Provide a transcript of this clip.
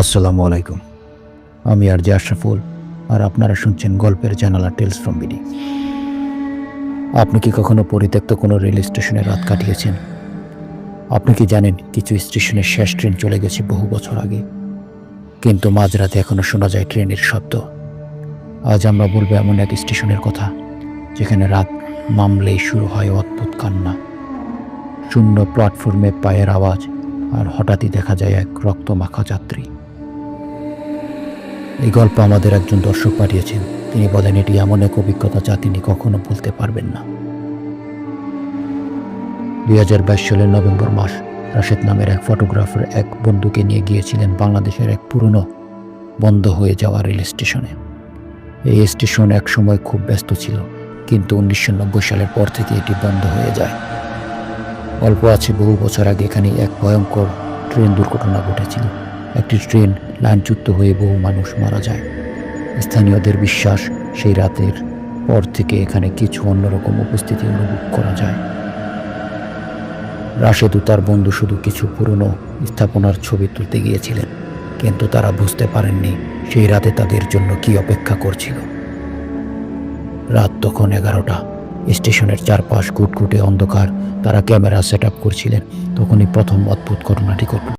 আসসালামু আলাইকুম। আমি আর জে আশরাফুল, আর আপনারা শুনছেন গল্পের জানালা টেলস ফ্রম বিডি আপনি কি কখনো পরিত্যক্ত কোনো রেল স্টেশনে রাত কাটিয়েছেন? আপনি কি জানেন কিছু স্টেশনের শেষ ট্রেন চলে গেছে বহু বছর আগে? কিন্তু মাঝরাতে এখনও শোনা যায় ট্রেনের শব্দ। আজ আমরা বলব এমন এক স্টেশনের কথা, যেখানে রাত মামলেই শুরু হয় অদ্ভুত কান্না। শূন্য প্ল্যাটফর্মে পায়ের আওয়াজ, আর হঠাৎই দেখা যায় এক রক্তমাখা যাত্রী। এই গল্প আমাদের একজন দর্শক পাঠিয়েছেন। তিনি বলেন, এটি এমন এক অভিজ্ঞতা যা তিনি কখনো ভুলতে পারবেন না। দুই হাজার বাইশ সালের নভেম্বর মাস, রাশেদ নামের এক ফটোগ্রাফার এক বন্ধুকে নিয়ে গিয়েছিলেন বাংলাদেশের এক পুরনো বন্ধ হয়ে যাওয়া রেল স্টেশনে। এই স্টেশন এক সময় খুব ব্যস্ত ছিল, কিন্তু উনিশশো নব্বই সালের পর থেকে এটি বন্ধ হয়ে যায়। অল্প আছে বহু বছর আগে এখানে এক ভয়ঙ্কর ট্রেন দুর্ঘটনা ঘটেছিল। একটি ট্রেন লাইনচ্যুত হয়ে বহু মানুষ মারা যায়। স্থানীয়দের বিশ্বাস সেই রাতের পর থেকে এখানে কিছু অন্যরকম উপস্থিতি অনুভব করা যায়। রাশেদু তার বন্ধু শুধু কিছু পুরনো স্থাপনার ছবি তুলতে গিয়েছিলেন, কিন্তু তারা বুঝতে পারেননি সেই রাতে তাদের জন্য কি অপেক্ষা করছিল। রাত তখন এগারোটা। স্টেশনের চারপাশ ঘুটঘুটে অন্ধকার। তারা ক্যামেরা সেট করছিলেন। তখনই প্রথম অদ্ভুত ঘটনাটি ঘটল।